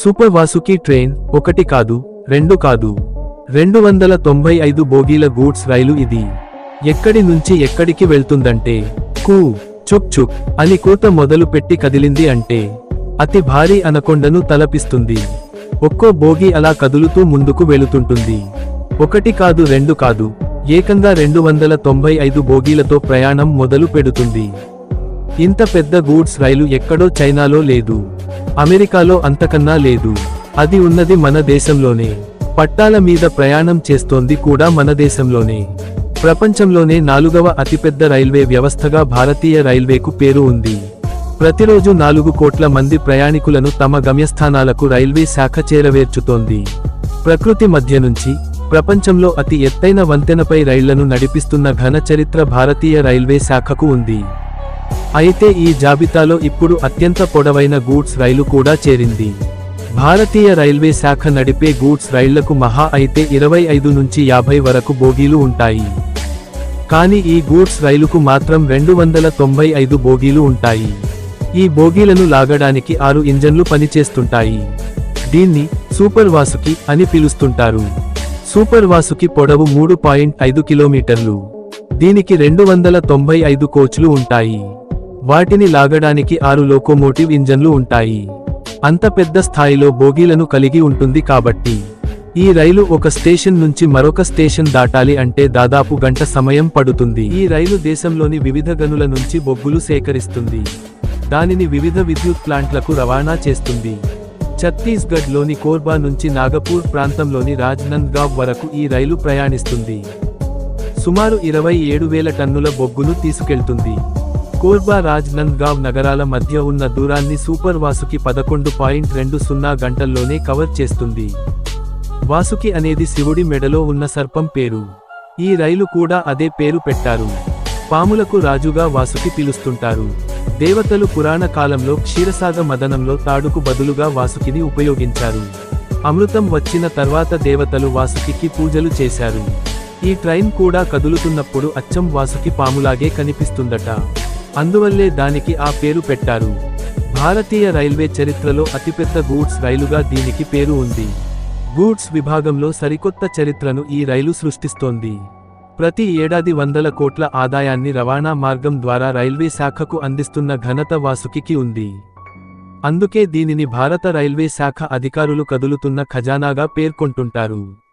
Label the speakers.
Speaker 1: Super Vasuki train ఒకటి కాదు రెండు కాదు. రెండు వందల తొంభై ఐదు బోగీల గూడ్స్ రైలు ఇది. ఎక్కడి నుంచి ఎక్కడికి వెళ్తుందంటే కూ చుక్ చుక్ అని కూత మొదలు పెట్టి కదిలింది అంటే అతి భారీ అనకొండను తలపిస్తుంది. ఒక్కో బోగి అలా కదులుతూ ముందుకు వెళుతుంటుంది. ఒకటి కాదు రెండు కాదు ఏకంగా రెండు వందల తొంభై ఐదు బోగీలతో ప్రయాణం మొదలు పెడుతుంది. ఇంత పెద్ద గూడ్స్ రైలు ఎక్కడో చైనాలో లేదు. అమెరికాలో అంతకన్నా లేదు. అది ఉన్నది మన దేశంలోనే. పట్టాల మీద ప్రయాణం చేస్తోంది కూడా మన దేశంలోనే. ప్రపంచంలోనే నాలుగవ అతిపెద్ద రైల్వే వ్యవస్థగా భారతీయ రైల్వేకు పేరు ఉంది. ప్రతిరోజు నాలుగు కోట్ల మంది ప్రయాణికులను తమ గమ్యస్థానాలకు రైల్వే శాఖ చేరవేర్చుతోంది. ప్రకృతి మధ్య నుంచి ప్రపంచంలో అతి ఎత్తైన వంతెనపై రైళ్ళను నడిపిస్తున్న ఘన చరిత్ర భారతీయ రైల్వే శాఖకు ఉంది. అయితే ఈ జాబితాలో ఇప్పుడు అత్యంత పొడవైన గూడ్స్ రైలు కూడా చేరింది. భారతీయ రైల్వే శాఖ నడిపే గూడ్స్ రైళ్ళకు మహా అయితే ఇరవై ఐదు నుంచి యాభై వరకు బోగీలు ఉంటాయి. కానీ ఈ గూడ్స్ రైలుకు మాత్రం రెండు వందల తొంభై ఐదు బోగీలు ఉంటాయి. ఈ బోగీలను లాగడానికి ఆరు ఇంజన్లు పనిచేస్తుంటాయి. దీన్ని సూపర్ వాసుకి అని పిలుస్తుంటారు. సూపర్ వాసుకి పొడవు మూడు పాయింట్ ఐదు కిలోమీటర్లు. దీనికి రెండు వందల తొంభై ఐదు కోచ్లు ఉంటాయి. వాటిని లాగడానికి ఆరు లోకోమోటివ్ ఇంజన్లు ఉంటాయి. అంత పెద్ద స్థాయిలో బోగీలను కలిగి ఉంటుంది కాబట్టి. ఈ రైలు ఒక స్టేషన్ నుంచి మరొక స్టేషన్ దాటాలి అంటే దాదాపు గంట సమయం పడుతుంది. ఈ రైలు దేశంలోని వివిధ గనుల నుంచి బొగ్గులు సేకరిస్తుంది. దానిని వివిధ విద్యుత్ ప్లాంట్లకు రవాణా చేస్తుంది. ఛత్తీస్గఢ్లోని కోర్బా నుంచి నాగపూర్ ప్రాంతంలోని రాజ్నంద్గావ్ వరకు ఈ రైలు ప్రయాణిస్తుంది. సుమారు ఇరవై ఏడు వేల టన్నుల బొగ్గును తీసుకెళ్తుంది. కోర్బా రాజ్నంద్గావ్ నగరాల మధ్య ఉన్న దూరాన్ని సూపర్ వాసుకి పదకొండు పాయింట్ రెండు సున్నా గంటల్లోనే కవర్ చేస్తుంది. వాసుకి అనేది శివుడి మెడలో ఉన్న సర్పం పేరు. ఈ రైలు కూడా అదే పేరు పెట్టారు. పాములకు రాజుగా వాసుకి పిలుస్తుంటారు. దేవతలు పురాణ కాలంలో క్షీరసాగ మదనంలో తాడుకు బదులుగా వాసుకిని ఉపయోగించారు. అమృతం వచ్చిన తర్వాత దేవతలు వాసుకికి పూజలు చేశారు. ఈ ట్రైన్ కూడా కదులుతున్నప్పుడు అచ్చం వాసుకి పాములాగే కనిపిస్తుందట. అందువల్లే దానికి ఆ పేరు పెట్టారు. భారతీయ రైల్వే చరిత్రలో అతిపెద్ద గూడ్స్ రైలుగా దీనికి పేరు ఉంది. గూడ్స్ విభాగంలో సరికొత్త చరిత్రను ఈ రైలు సృష్టిస్తోంది. ప్రతి ఏడాది వందల కోట్ల ఆదాయాన్ని రవాణా మార్గం ద్వారా రైల్వే శాఖకు అందిస్తున్న ఘనత వాసుకికి ఉంది. అందుకే దీనిని భారత రైల్వే శాఖ అధికారులు కదులుతున్న ఖజానాగా పేర్కొంటుంటారు.